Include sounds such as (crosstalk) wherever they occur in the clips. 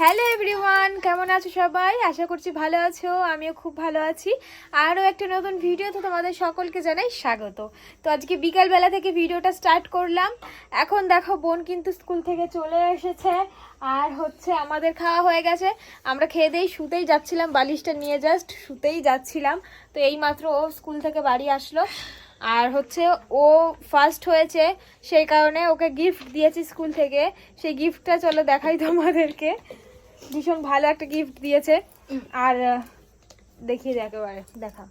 Hello everyone কেমন আছো সবাই? আশা করছি ভালো আছো, আমিও খুব ভালো আছি। আরও একটা নতুন ভিডিওতে তোমাদের সকলকে জানাই স্বাগত। তো আজকে বিকালবেলা থেকে ভিডিওটা স্টার্ট করলাম। এখন দেখো বোন কিন্তু স্কুল থেকে চলে এসেছে। আর হচ্ছে আমাদের খাওয়া হয়ে গেছে। আমরা খেয়ে দিয়েই শুতেই যাচ্ছিলাম, বালিশটা নিয়ে জাস্ট শুতেই যাচ্ছিলাম। তো এই মাত্র ও স্কুল থেকে বাড়ি আসলো। আর হচ্ছে ও ফার্স্ট হয়েছে, সেই কারণে ওকে গিফট দিয়েছি স্কুল থেকে। সেই গিফটটা চলো দেখাই তোমাদেরকে। ভীষণ ভালো একটা গিফট দিয়েছে। আর দেখিয়ে দে একেবারে দেখা।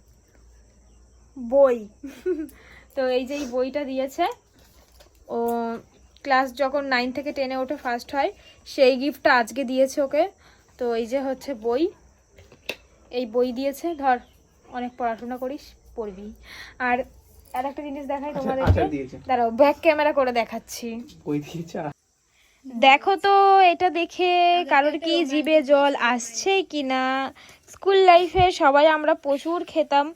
বই। (laughs) তো এই যে এই বইটা দিয়েছে ও ক্লাস যখন নাইন থেকে টেনে ওঠে ফার্স্ট হয় সেই গিফটটা আজকে দিয়েছে ওকে। তো এই যে হচ্ছে বই। এই বই দিয়েছে ধর অনেক পড়াশোনা করিস পড়বি। আর আর একটা জিনিস দেখাই আচ্ছা, তোমাদেরকে। আচার দাঁড়াও ব্যাক ক্যামেরা করে দেখাচ্ছি। বই দিয়েছে দেখো তো এটা দেখে কারোর কি জিভে জল আসছে কি না? স্কুল লাইফে সবাই আমরা প্রচুর খেতাম।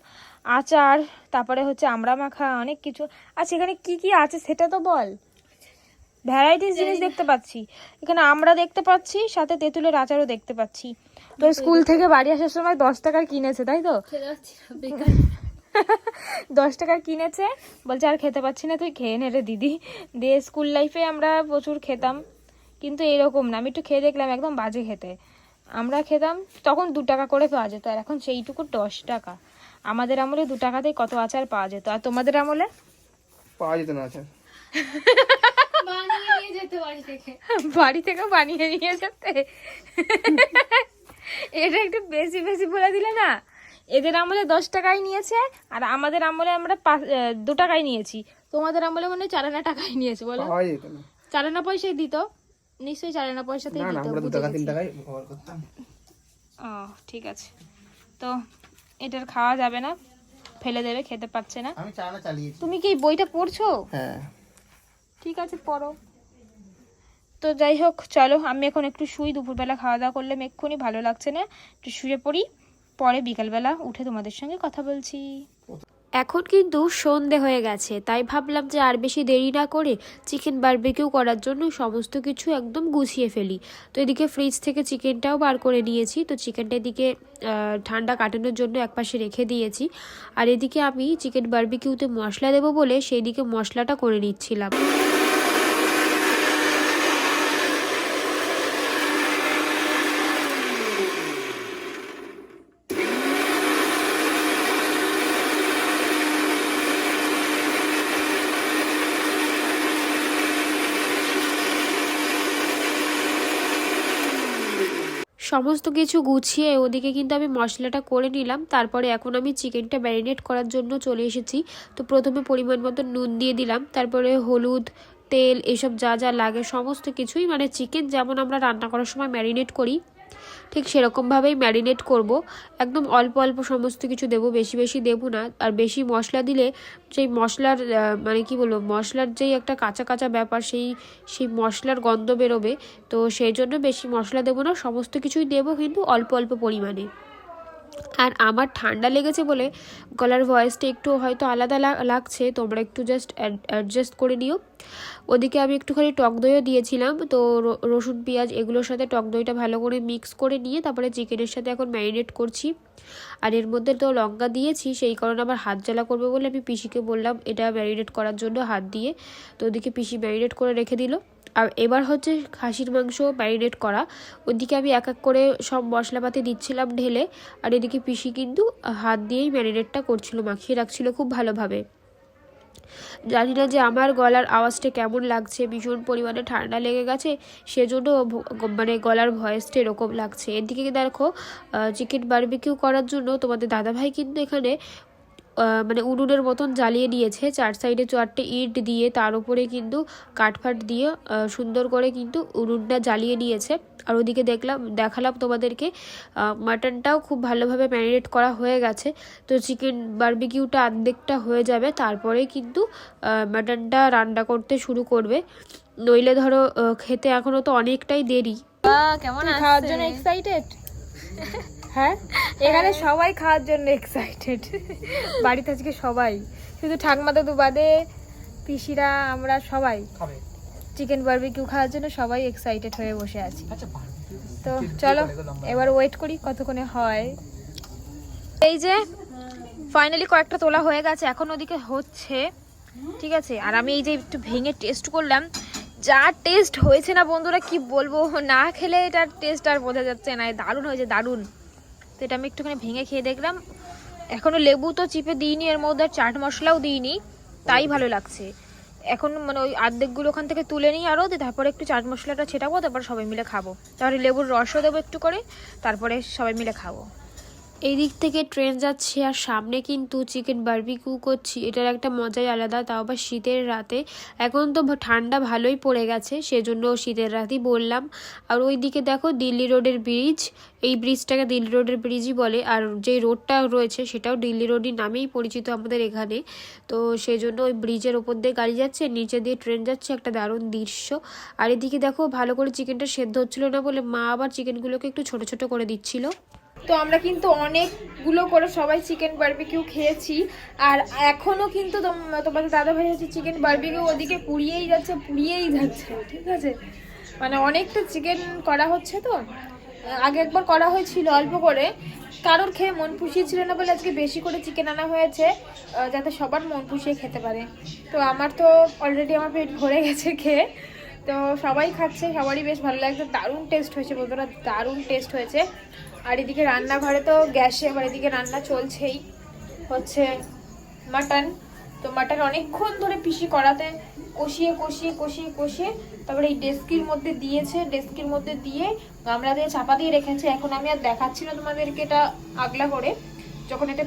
আচার তারপরে হচ্ছে আমরা মাখা অনেক কিছু। আচ্ছা এখানে কি কি আছে সেটা তো বল। ভ্যারাইটিস জিনিস দেখতে পাচ্ছি। এখানে আমরা দেখতে পাচ্ছি সাথে তেঁতুলের আচারও দেখতে পাচ্ছি। তো স্কুল থেকে বাড়ি আসার সময় দশ টাকার কিনেছে তাই তো? (laughs) দশ টাকার কিনেছে। বলছে আর খেতে পাচ্ছি না তুই খেয়ে নে রে দিদি। দিয়ে স্কুল লাইফে আমরা প্রচুর খেতাম। কিন্তু এরকম না। আমি একটু খেয়ে দেখলাম একদম বাজে খেতে। আমরা খেতাম তখন দু টাকা করে পাওয়া যেত আর এখন সেইটুকু দশ টাকা। আমাদের আমলে দু টাকাতেই কত আচার পাওয়া যেত। আর তোমাদের আমলে? পাওয়া যেত না আচার। বাড়ি থেকে। বানিয়ে নিয়ে যেতে। এটা একটু বেশি বেশি বলে দিলে না? এদের আমলে দশ টাকায় নিয়েছে আর আমাদের আমলে আমরা দু টাকায় নিয়েছি। তোমাদের আমলে মনে হয় চার আনা টাকায় নিয়েছে বলো। চার আনা পয়সায় দিত। নিশ্চয়ই চার আনা পয়সাতেই দিত আমরা দু বুঝে টাকা তিন গেছি। টাকায় ব্যবহার করতাম। ও ঠিক আছে। তো এটার খাওয়া যাবে না ফেলে দেবে খেতে পাচ্ছে না। আমি চালানো চালিয়েছি। তুমি কি এই বইটা পড়ছো? হ্যাঁ। ঠিক আছে পড়ো। তো যাই হোক চলো আমি এখন একটু শুই দুপুরবেলা খাওয়া দাওয়া করলে এক্ষুনি ভালো লাগছে না। একটু শুয়ে পড়ি পরে বিকালবেলা উঠে তোমাদের সঙ্গে কথা বলছি। এখন কিন্তু সন্ধে হয়ে গেছে, তাই ভাবলাম যে আর বেশি দেরি না করে চিকেন বারবিকিউ করার জন্য সমস্ত কিছু একদম গুছিয়ে ফেলি। তো এদিকে ফ্রিজ থেকে চিকেনটাও বার করে নিয়েছি, তো চিকেনটা এদিকে ঠান্ডা কাটানোর জন্য একপাশে রেখে দিয়েছি। আর এদিকে আমি চিকেন বারবিকিউতে মশলা দেবো বলে সেই দিকে মশলাটা করে নিচ্ছিলাম। সমস্ত কিছু গুছিয়ে ওদিকে কিন্তু আমি মশলাটা করে নিলাম। তারপরে এখন আমি চিকেনটা ম্যারিনেট করার জন্য চলে এসেছি। তো প্রথমে পরিমাণ মতো নুন দিয়ে দিলাম। তারপরে হলুদ, তেল, এসব যা যা লাগে সমস্ত কিছুই মানে চিকেন যেমন আমরা রান্না করার সময় ম্যারিনেট করি ঠিক সেরকমভাবেই ম্যারিনেট করব। একদম অল্প অল্প সমস্ত কিছু দেবো, বেশি বেশি দেবো না। আর বেশি মশলা দিলে সেই মশলার মানে কি বলব, মশলার যেই একটা কাঁচা কাঁচা ব্যাপার, সেই সেই মশলার গন্ধ বেরোবে। তো সেই জন্য বেশি মশলা দেবো না, সমস্ত কিছুই দেবো কিন্তু অল্প অল্প পরিমাণে। আর আমার ঠান্ডা লেগেছে বলে গলার ভয়েসটা একটু হয়তো আলাদা লাগছে, তোমরা একটু জাস্ট অ্যাডজাস্ট করে নিও। ওদিকে আমি একটুখানি টক দইও দিয়েছিলাম, তো রসুন, পেঁয়াজ এগুলোর সাথে টক দইটা ভালো করে মিক্স করে নিয়ে তারপরে চিকেনের সাথে এখন ম্যারিনেট করছি। আর এর মধ্যে তো লঙ্কা দিয়েছি, সেই কারণে আমার হাত জ্বালা করবে বলে আমি পিসিকে বললাম এটা ম্যারিনেট করার জন্য হাত দিয়ে। তো ওদিকে পিসি ম্যারিনেট করে রেখে দিল। আর এবার হচ্ছে খাসির মাংস ম্যারিনেট করা। ওদিকে আমি এক এক করে সব মশলাপাতি দিচ্ছিলাম ঢেলে, আর এদিকে পিসি কিন্তু হাত দিয়েই ম্যারিনেটটা করছিল, মাখিয়ে রাখছিল খুব ভালোভাবে। জানি না যে আমার গলার আওয়াজটা কেমন লাগছে, ভীষণ পরিমাণে ঠান্ডা লেগে গেছে, সেজন্য মানে গলার ভয়েসটা এরকম লাগছে। এদিকে দেখো চিকেন বারবিকিউ করার জন্য তোমাদের দাদাভাই কিন্তু এখানে মানে উনুনের মতন জ্বালিয়ে নিয়েছে চার সাইডে চারটে ইট দিয়ে তার উপরে কিন্তু কাঠফাট দিয়ে সুন্দর করে কিন্তু উনুনটা জ্বালিয়ে নিয়েছে আর ওদিকে দেখলাম দেখালাম তোমাদেরকে মাটনটাও খুব ভালোভাবে ম্যারিনেট করা হয়ে গেছে। তো চিকেন বারবিকিউটা অর্ধেকটা হয়ে যাবে তারপরে কিন্তু মাটনটা রান্না করতে শুরু করবে। নইলে ধরো খেতে এখনও তো অনেকটাই দেরি। কেমন খাওয়ার জন্য এক্সাইটেড (laughs) হ্যাঁ? এখানে সবাই খাওয়ার জন্য এক্সাইটেড বাড়িতে আজকে সবাই। শুধু ঠাকমা দাদু বাদে পিসিরা আমরা সবাই। চিকেন বারবিকিউ খাওয়ার জন্য সবাই এক্সাইটেড হয়ে বসে আছি। আচ্ছা তো চলো এবার ওয়েট করি কতক্ষণে হয়। এই যে ফাইনালি কয়েকটা তোলা হয়ে গেছে এখন ওদিকে হচ্ছে ঠিক আছে? আর আমি এই যে একটু ভেঙে টেস্ট করলাম যা টেস্ট হয়েছে না বন্ধুরা কি বলব? না খেলে এটার টেস্ট আর বোঝা যাচ্ছে না দারুণ হয়েছে দারুণ। তো এটা আমি একটুখানি ভেঙে খেয়ে দেখলাম। এখনও লেবু তো চিপে দিইনি, এর মধ্যে আর চাট মশলাও দিইনি, তাই ভালো লাগছে। এখন মানে ওই আর্ধেকগুলো ওখান থেকে তুলে নিই আরও, দিয়ে তারপরে একটু চাট মশলাটা ছেটাবো, তারপর সবাই মিলে খাব। তারপরে লেবুর রসও দেবো একটু করে, তারপরে সবাই মিলে খাব। এই দিক থেকে ট্রেন যাচ্ছে আর সামনে কিন্তু চিকেন বারবিকিউ করছি। এটার একটা মজাই আলাদা, তাও আবার শীতের রাতে। এখন তো ঠান্ডা ভালোই পড়ে গেছে, সেজন্য শীতের রাতেই বললাম। আর ওই দিকে দেখো দিল্লি রোডের ব্রিজ এই ব্রিজটাকে দিল্লি রোডের ব্রিজই বলে। আর যে রোডটা রয়েছে, সেটাও দিল্লি রোডই নামেই পরিচিত আমাদের এখানে। তো সেই জন্য ওই ব্রিজের ওপর দিয়ে গাড়ি যাচ্ছে, নিচে দিয়ে ট্রেন যাচ্ছে, একটা দারুণ দৃশ্য। আর এদিকে দেখো ভালো করে চিকেনটা সেদ্ধ হচ্ছিল না বলে মা আবার চিকেনগুলোকে একটু ছোট ছোট করে দিচ্ছিল। তো আমরা কিন্তু অনেকগুলো করে সবাই চিকেন বারবিকিউ খেয়েছি। আর এখনও কিন্তু তোম- তোমাদের দাদা ভাই হচ্ছে চিকেন বারবিকিউ ওদিকে পুড়িয়েই যাচ্ছে পুড়িয়েই যাচ্ছে, ঠিক আছে? মানে অনেকটা চিকেন করা হচ্ছে তো। আগে একবার করা হয়েছিল অল্প করে। কারোর খেয়ে মন পুষিয়ে ছিল না বলে আজকে বেশি করে চিকেন আনা হয়েছে যাতে সবার মন পুষিয়ে খেতে পারে। তো আমার তো অলরেডি আমার পেট ভরে গেছে খেয়ে। তো সবাই খাচ্ছে, সবারই বেশ ভালো লাগছে। দারুণ টেস্ট হয়েছে বন্ধুরা, দারুণ টেস্ট হয়েছে। আর এদিকে রান্নাঘরে তো গ্যাসে, আবার এদিকে রান্না চলছেই। হচ্ছে মাটন। তো মাটন অনেকক্ষণ ধরে পিসি করাতে কষিয়ে কষিয়ে কষিয়ে কষিয়ে তারপরে এই ডেস্কির মধ্যে দিয়েছে। ডেস্কির মধ্যে দিয়ে গামলা দিয়ে চাপা দিয়ে রেখেছে। এখন আমি আর দেখাচ্ছি না তোমাদেরকে এটা আগলা করে। যখন এটা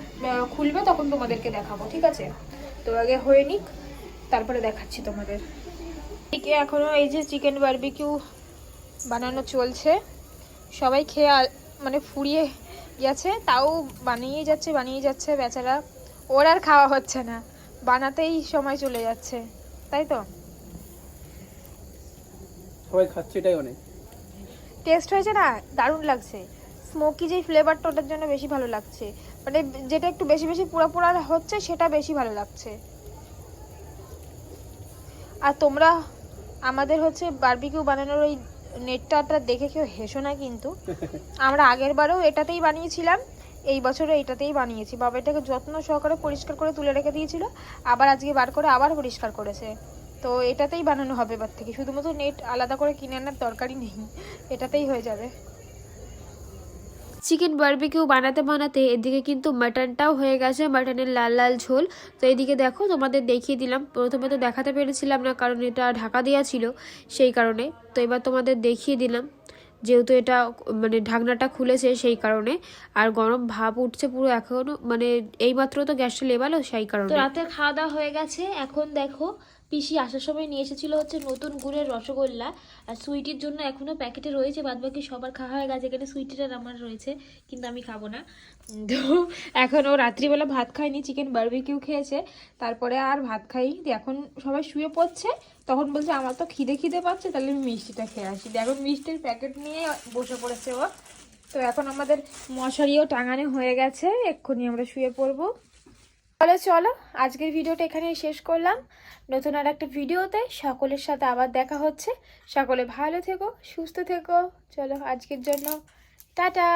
খুলবে তখন তোমাদেরকে দেখাবো, ঠিক আছে? তো আগে হয়ে নিক, তারপরে দেখাচ্ছি তোমাদের। এদিকে এখনও এই যে চিকেন বারবিকিউ বানানো চলছে। সবাই খেয়ে মানে ফুরিয়ে গেছে তাও বানিয়েই যাচ্ছে বানিয়ে যাচ্ছে বেচারা। ওর আর খাওয়া হচ্ছে না বানাতেই সময় চলে যাচ্ছে তাই তো? সবাই খাচ্ছে এটাই অনেক। টেস্ট হয়েছে না? দারুণ লাগছে। স্মোকি যে ফ্লেভারটা ওটার জন্য বেশি ভালো লাগছে। মানে যেটা একটু বেশি বেশি পুরা পুরা হচ্ছে সেটা বেশি ভালো লাগছে। আর তোমরা আমাদের হচ্ছে বারবিকিউ বানানোর ওই নেটটা দেখে কেউ হেসো না কিন্তু। আমরা আগের বারেও এটাতেই বানিয়েছিলাম, এই বছরও এটাতেই বানিয়েছি। বাবা এটাকে যত্ন সহকারে পরিষ্কার করে তুলে রেখে দিয়েছিল, আবার আজকে বার করে আবার পরিষ্কার করেছে। তো এটাতেই বানানো হবে এবার থেকে। শুধুমাত্র নেট আলাদা করে কিনে আনার দরকারই নেই, এটাতেই হয়ে যাবে। চিকেন বারবিকিউ বানাতে বানাতে এদিকে কিন্তু মাটনটাও হয়ে গেছে, মাটনের লাল লাল ঝোল। তো এদিকে দেখো, তোমাদের দেখিয়ে দিলাম। প্রথমে তো দেখাতে পেরেছিলাম না, কারণ এটা ঢাকা দেওয়া ছিল সেই কারণে। তো এবার তোমাদের দেখিয়ে দিলাম, যেহেতু এটা মানে ঢাকনাটা খুলেছে সেই কারণে। আর গরম ভাপ উঠছে পুরো এখনও মানে এইমাত্র তো গ্যাসটা লেবালো সেই কারণে। রাতের খাওয়া দাওয়া হয়ে গেছে। এখন দেখো পিসি আসার সময় নিয়ে এসেছিল হচ্ছে নতুন গুড়ের রসগোল্লা। আর সুইটির জন্য এখনও প্যাকেটে রয়েছে বাদ বাকি সবার খাওয়া হয়ে গেছে, এখানে সুইটিটার আমার রয়েছে, কিন্তু আমি খাব না। তো এখন ও রাত্রিবেলা ভাত খায়নি, চিকেন বারবিকিউ খেয়েছে, তারপরে আর ভাত খাইনি। এখন সবাই শুয়ে পড়ছে, তখন বলছে, আমার তো খিদে খিদে পাচ্ছে, তাহলে আমি মিষ্টিটা খেয়ে আসি। এখন মিষ্টির প্যাকেট নিয়ে বসে পড়েছে ও। তো এখন আমাদের মশারিও টাঙানো হয়ে গেছে, এক্ষুনি আমরা শুয়ে পড়ব। তাহলে চলো, আজকের ভিডিওটা এখানেই শেষ করলাম। নতুন আর একটা ভিডিওতে সকলের সাথে আবার দেখা হচ্ছে। সকলে ভালো থেকো, সুস্থ থেকো। চলো, আজকের জন্য টাটা।